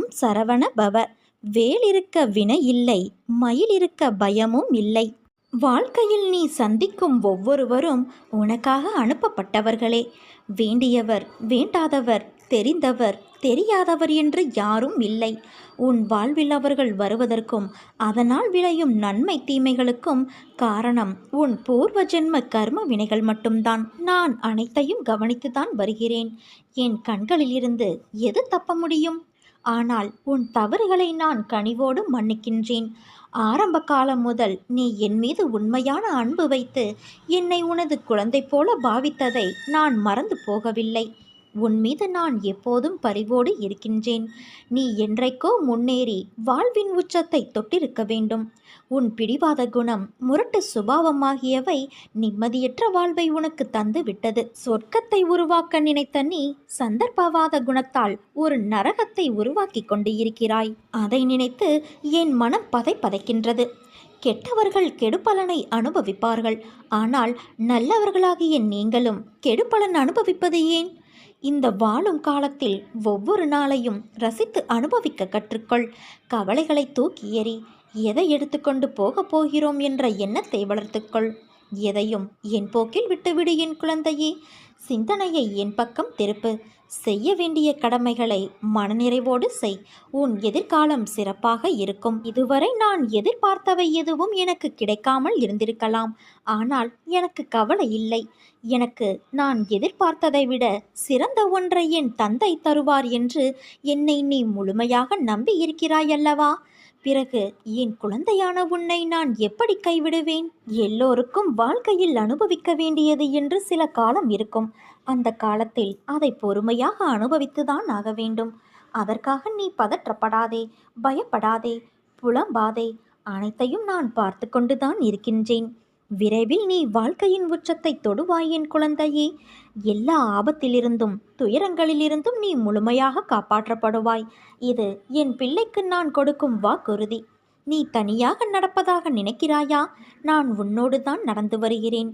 ஓம் சரவண பவ. வேலிருக்க வினை இல்லை மயில் இருக்க பயமும் இல்லை. வாழ்க்கையில் நீ சந்திக்கும் ஒவ்வொருவரும் உனக்காக அனுப்பப்பட்டவர்களே. வேண்டியவர் வேண்டாதவர் தெரிந்தவர் தெரியாதவர் என்று யாரும் இல்லை. உன் வாழ்வில் அவர்கள் வருவதற்கும் அதனால் விளையும் நன்மை தீமைகளுக்கும் காரணம் உன் பூர்வ ஜென்ம கர்ம வினைகள் மட்டும்தான். நான் அனைத்தையும் கவனித்துதான் வருகிறேன். என் கண்களிலிருந்து எது தப்ப முடியும்? ஆனால் உன் தவறுகளை நான் கனிவோடு மன்னிக்கின்றேன். ஆரம்ப காலம் முதல் நீ என் மீது உண்மையான அன்பு வைத்து என்னை உனது குழந்தை போல பாவித்ததை நான் மறந்து போகவில்லை. உன் மீது நான் எப்போதும் பரிவோடு இருக்கின்றேன். நீ என்றைக்கோ முன்னேறி வாழ்வின் உச்சத்தை தொட்டிருக்க வேண்டும். உன் பிடிவாத குணம் முரட்டு சுபாவமாகியவை நிம்மதியற்ற வாழ்வை உனக்கு தந்து விட்டது. சொர்க்கத்தை உருவாக்க நினைத்த நீ சந்தர்ப்பவாத குணத்தால் ஒரு நரகத்தை உருவாக்கி கொண்டு இருக்கிறாய். அதை நினைத்து என் மனம் பதை பதைக்கின்றது. கெட்டவர்கள் கெடுபலனை அனுபவிப்பார்கள். ஆனால் நல்லவர்களாகிய நீங்களும் கெடுபலன் அனுபவிப்பது ஏன்? இந்த வாழும் காலத்தில் ஒவ்வொரு நாளையும் ரசித்து அனுபவிக்க கற்றுக்கொள். கவலைகளை தூக்கி எறி எதை எடுத்துக்கொண்டு போகப் போகிறோம் என்ற எண்ணத்தை வளர்த்துக்கொள். எதையும் என் போக்கில் விட்டுவிடு என் குழந்தையே. சிந்தனையை என் பக்கம் திருப்பு. செய்ய வேண்டிய கடமைகளை மனநிறைவோடு செய். உன் எதிர்காலம் சிறப்பாக இருக்கும். இதுவரை நான் எதிர்பார்த்தவை எதுவும் எனக்கு கிடைக்காமல் இருந்திருக்கலாம். ஆனால் எனக்கு கவலை இல்லை. எனக்கு நான் எதிர்பார்த்ததை விட சிறந்த ஒன்றை என் தந்தை தருவார் என்று என்னை நீ முழுமையாக நம்பி இருக்கிறாயல்லவா பிறகு என் குழந்தையான உன்னை நான் எப்படி கைவிடுவேன்? எல்லோருக்கும் வாழ்க்கையில் அனுபவிக்க வேண்டியது என்று சில காலம் இருக்கும். அந்த காலத்தில் அதை பொறுமையாக அனுபவித்துதான் ஆக வேண்டும். அதற்காக நீ பதற்றப்படாதே பயப்படாதே புலம்பாதே. அனைத்தையும் நான் பார்த்து கொண்டுதான் இருக்கின்றேன். விரைவில் நீ வாழ்க்கையின் உச்சத்தை தொடுவாய் என் குழந்தையே. எல்லா ஆபத்திலிருந்தும் துயரங்களிலிருந்தும் நீ முழுமையாக காப்பாற்றப்படுவாய். இது என் பிள்ளைக்கு நான் கொடுக்கும் வாக்குறுதி. நீ தனியாக நடப்பதாக நினைக்கிறாயா? நான் உன்னோடு தான் நடந்து வருகிறேன்.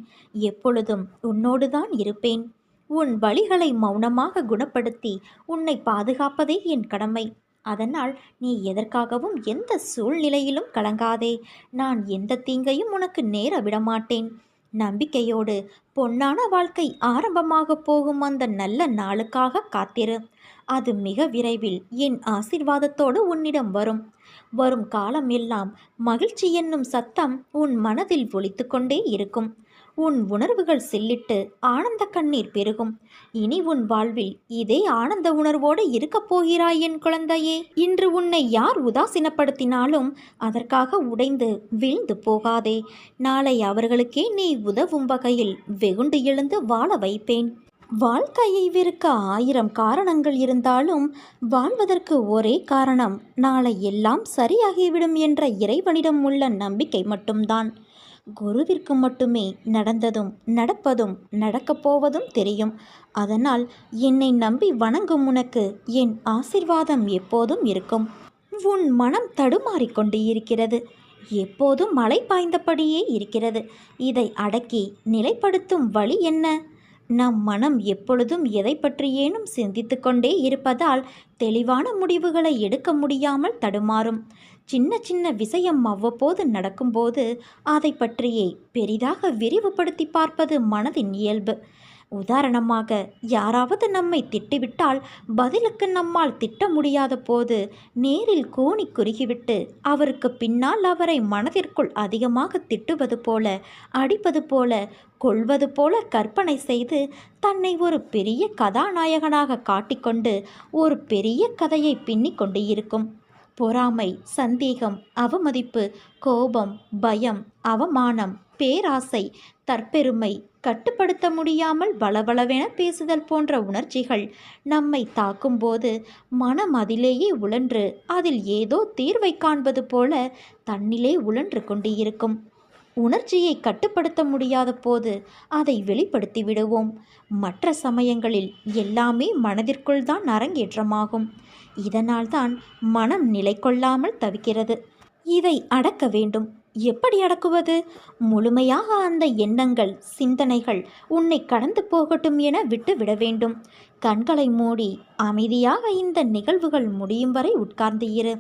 எப்பொழுதும் உன்னோடு தான் இருப்பேன். உன் வழிகளை மௌனமாக குணப்படுத்தி உன்னை பாதுகாப்பதே என் கடமை. அதனால் நீ எதற்காகவும் எந்த சூழ்நிலையிலும் கலங்காதே. நான் எந்த தீங்கையும் உனக்கு நேர விடமாட்டேன். நம்பிக்கையோடு பொன்னான வாழ்க்கை ஆரம்பமாக போகும் அந்த நல்ல நாளுக்காக காத்திரு. அது மிக விரைவில் என் ஆசிர்வாதத்தோடு உன்னிடம் வரும். வரும் காலம் எல்லாம் மகிழ்ச்சி என்னும் சத்தம் உன் மனதில் ஒழித்து கொண்டே இருக்கும். உன் உணர்வுகள் செல்லிட்டு ஆனந்த கண்ணீர் பெருகும். இனி உன் வாழ்வில் இதே ஆனந்த உணர்வோடு இருக்கப் போகிறாய் என் குழந்தையே. இன்று உன்னை யார் உதாசீனப்படுத்தினாலும் அதற்காக உடைந்து வீழ்ந்து போகாதே. நாளை அவர்களுக்கே நீ உதவும் வகையில் வெகுண்டு எழுந்து வாழ வைப்பேன். வாழ்க்கையை விற்க ஆயிரம் காரணங்கள் இருந்தாலும் வாழ்வதற்கு ஒரே காரணம் நாளை எல்லாம் சரியாகிவிடும் என்ற இறைவனிடம் உள்ள நம்பிக்கை மட்டும்தான். குருவிற்கு மட்டுமே நடந்ததும் நடப்பதும் நடக்கப் போவதும் தெரியும். அதனால் என்னை நம்பி வணங்கும் உனக்கு என் ஆசிர்வாதம் எப்போதும் இருக்கும். உன் மனம் தடுமாறிக்கொண்டு இருக்கிறது. எப்போதும் மழை பாய்ந்தபடியே இருக்கிறது. இதை அடக்கி நிலைப்படுத்தும் வழி என்ன? நம் மனம் எப்பொழுதும் எதை பற்றியேனும் சிந்தித்து கொண்டே இருப்பதால் தெளிவான முடிவுகளை எடுக்க முடியாமல் தடுமாறும். சின்ன சின்ன விஷயம் அவ்வப்போது நடக்கும்போது அதை பற்றியே பெரிதாக விரிவுபடுத்தி பார்ப்பது மனதின் இயல்பு. உதாரணமாக யாராவது நம்மை திட்டிவிட்டால் பதிலுக்கு நம்மால் திட்ட முடியாத போது நேரில் கோணி குறுகிவிட்டு அவருக்கு பின்னால் அவரை மனதிற்குள் அதிகமாக திட்டுவது போல அடிப்பது போல கொள்வது போல கற்பனை செய்து தன்னை ஒரு பெரிய கதாநாயகனாக காட்டிக்கொண்டு ஒரு பெரிய கதையை பின்னிக் கொண்டு இருக்கும். பொறாமை சந்தேகம் அவமதிப்பு கோபம் பயம் அவமானம் பேராசை தற்பெருமை கட்டுப்படுத்த முடியாமல் வளவளவென பேசுதல் போன்ற உணர்ச்சிகள் நம்மை தாக்கும்போது மனம் அதிலேயே உழன்று அதில் ஏதோ தீர்வை காண்பது போல தன்னிலே உழன்று கொண்டு இருக்கும் உணர்ச்சியை கட்டுப்படுத்த முடியாத போது அதை வெளிப்படுத்தி விடுவோம் மற்ற சமயங்களில் எல்லாமே மனதிற்குள் தான் அரங்கேற்றமாகும். இதனால்தான் மனம் நிலை கொள்ளாமல் தவிக்கிறது. இதை அடக்க வேண்டும். எப்படி அடக்குவது? முழுமையாக அந்த எண்ணங்கள் சிந்தனைகள் உன்னை கடந்து போகட்டும் என விட்டு விட வேண்டும். கண்களை மூடி அமைதியாக இந்த நிகழ்வுகள் முடியும் வரை உட்கார்ந்து இரு.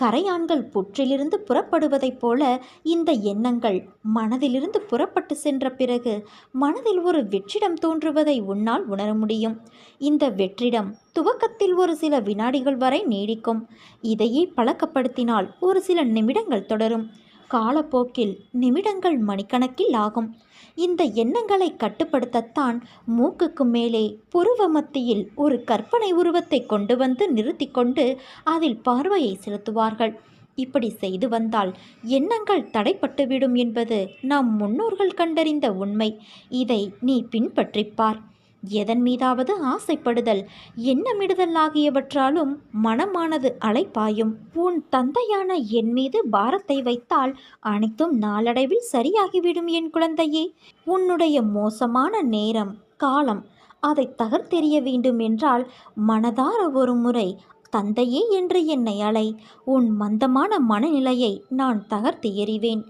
கரையான்கள் புற்றிலிருந்து புறப்படுவதைப் போல இந்த எண்ணங்கள் மனதிலிருந்து புறப்பட்டு சென்ற பிறகு மனதில் ஒரு வெற்றிடம் தோன்றுவதை உன்னால் உணர முடியும். இந்த வெற்றிடம் துவக்கத்தில் ஒரு சில வினாடிகள் வரை நீடிக்கும். இதையே பழக்கப்படுத்தினால் ஒரு சில நிமிடங்கள் தொடரும். காலப்போக்கில் நிமிடங்கள் மணிக்கணக்கில் ஆகும். இந்த எண்ணங்களை கட்டுப்படுத்தத்தான் மூக்குக்கு மேலே புருவ மத்தியில் ஒரு கற்பனை உருவத்தை கொண்டு வந்து நிறுத்தி கொண்டு அதில் பார்வையை செலுத்துவார்கள். இப்படி செய்து வந்தால் எண்ணங்கள் தடைப்பட்டுவிடும் என்பது நம் முன்னோர்கள் கண்டறிந்த உண்மை. இதை நீ பின்பற்றிப்பார் எதன் மீதாவது ஆசைப்படுதல் எண்ணமிடுதல் ஆகியவற்றாலும் மனமானது அலைப்பாயும். உன் தந்தையான என் மீது பாரத்தை வைத்தால் அனைத்தும் நாளடைவில் சரியாகிவிடும் என் குழந்தையே. உன்னுடைய மோசமான நேரம் காலம் அதை தகர்த்தெறிய வேண்டும் என்றால் மனதார ஒரு முறை தந்தையே என்று என்னை அலை. உன் மந்தமான மனநிலையை நான் தகர்த்து எறிவேன்.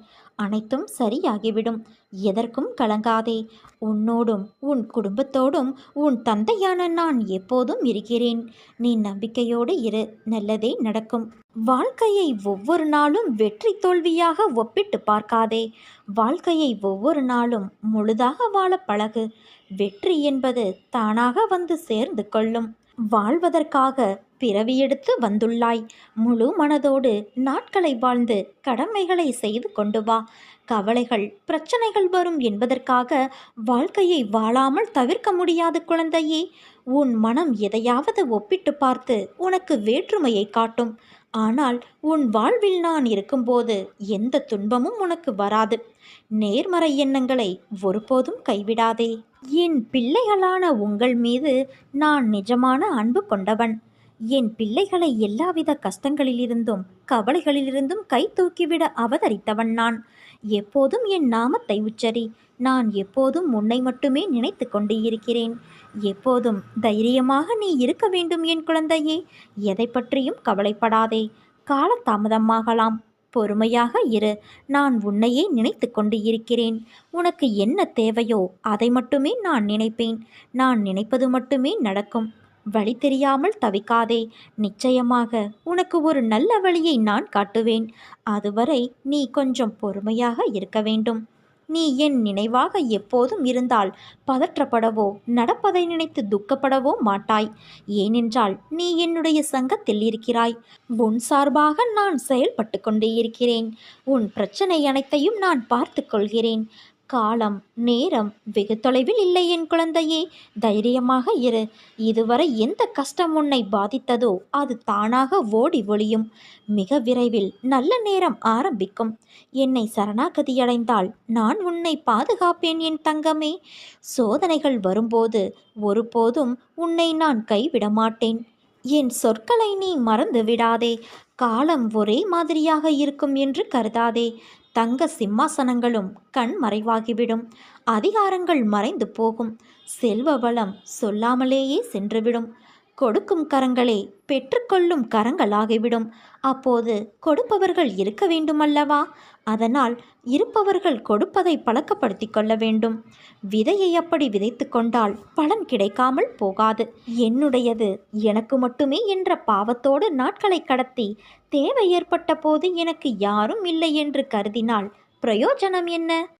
அனைத்தும் சரியாகிவிடும். எதற்கும் கலங்காதே. உன்னோடும் உன் குடும்பத்தோடும் உன் தந்தையான நான் எப்போதும் இருக்கிறேன். நீ நம்பிக்கையோடு இரு. நல்லதே நடக்கும். வாழ்க்கையை ஒவ்வொரு நாளும் வெற்றி தோல்வியாக ஒப்பிட்டு பார்க்காதே. வாழ்க்கையை ஒவ்வொரு நாளும் முழுதாக வாழ பழகு. வெற்றி என்பது தானாக வந்து சேர்ந்து கொள்ளும். வாழ்வதற்காக பிறவியெடுத்து வந்துள்ளாய். முழு மனதோடு நாட்களை வாழ்ந்து கடமைகளை செய்து கொண்டு வா. கவலைகள் பிரச்சனைகள் வரும் என்பதற்காக வாழ்க்கையை வாழாமல் தவிர்க்க முடியாது குழந்தையே. உன் மனம் எதையாவது ஒப்பிட்டு பார்த்து உனக்கு வேற்றுமையை காட்டும். ஆனால் உன் வாழ்வில் நான் இருக்கும்போது எந்த துன்பமும் உனக்கு வராது. நேர்மறை எண்ணங்களை ஒருபோதும் கைவிடாதே. என் பிள்ளைகளான உங்கள் மீது நான் நிஜமான அன்பு கொண்டவன். என் பிள்ளைகளை எல்லாவித கஷ்டங்களிலிருந்தும் கவலைகளிலிருந்தும் கை தூக்கிவிட அவதரித்தவன் நான். எப்போதும் என் நாமத்தை உச்சரி. நான் எப்போதும் உன்னை மட்டுமே நினைத்து கொண்டு இருக்கிறேன். எப்போதும் தைரியமாக நீ இருக்க வேண்டும் என் குழந்தையே. எதை பற்றியும் கவலைப்படாதே. காலதாமதமாகலாம். பொறுமையாக இரு. நான் உன்னையே நினைத்து கொண்டு இருக்கிறேன். உனக்கு என்ன தேவையோ அதை மட்டுமே நான் நினைப்பேன். நான் நினைப்பது மட்டுமே நடக்கும். வழி தெரியாமல் தவிக்காதே. நிச்சயமாக உனக்கு ஒரு நல்ல வழியை நான் காட்டுவேன். அதுவரை நீ கொஞ்சம் பொறுமையாக இருக்க வேண்டும். நீ என் நினைவாக எப்போதும் இருந்தால் பதற்றப்படவோ நடப்பதை நினைத்து துக்கப்படவோ மாட்டாய். ஏனென்றால் நீ என்னுடைய சங்கத்தில் இருக்கிறாய். உன் சார்பாக நான் செயல்பட்டு கொண்டே இருக்கிறேன். உன் பிரச்சனை அனைத்தையும் நான் பார்த்து கொள்கிறேன். காலம் நேரம் வெகு தொலைவில் இல்லை என் குழந்தையே. தைரியமாக இரு. இதுவரை எந்த கஷ்டம் உன்னை பாதித்ததோ அது தானாக ஓடி ஒளியும். மிக விரைவில் நல்ல நேரம் ஆரம்பிக்கும். என்னை சரணாகதியடைந்தால் நான் உன்னை பாதுகாப்பேன் என் தங்கமே. சோதனைகள் வரும்போது ஒருபோதும் உன்னை நான் கைவிட மாட்டேன் என் சொற்களை நீ மறந்து விடாதே காலம் ஒரே மாதிரியாக இருக்கும் என்று கருதாதே. தங்க சிம்மாசனங்களும் கண் மறைவாகிவிடும். அதிகாரங்கள் மறைந்து போகும். செல்வ வளம் சொல்லாமலேயே சென்றுவிடும். கொடுக்கும் கரங்களே பெற்றுக்கொள்ளும் கரங்களாகிவிடும். அப்போது கொடுப்பவர்கள் இருக்க வேண்டுமல்லவா? அதனால் இருப்பவர்கள் கொடுப்பதை பழக்கப்படுத்தி கொள்ள வேண்டும். விதையை அப்படி விதைத்து கொண்டால் பலன் கிடைக்காமல் போகாது. என்னுடையது எனக்கு மட்டுமே என்ற பாவத்தோடு நாட்களை கடத்தி தேவை ஏற்பட்ட போது எனக்கு யாரும் இல்லை என்று கருதினால் பிரயோஜனம் என்ன?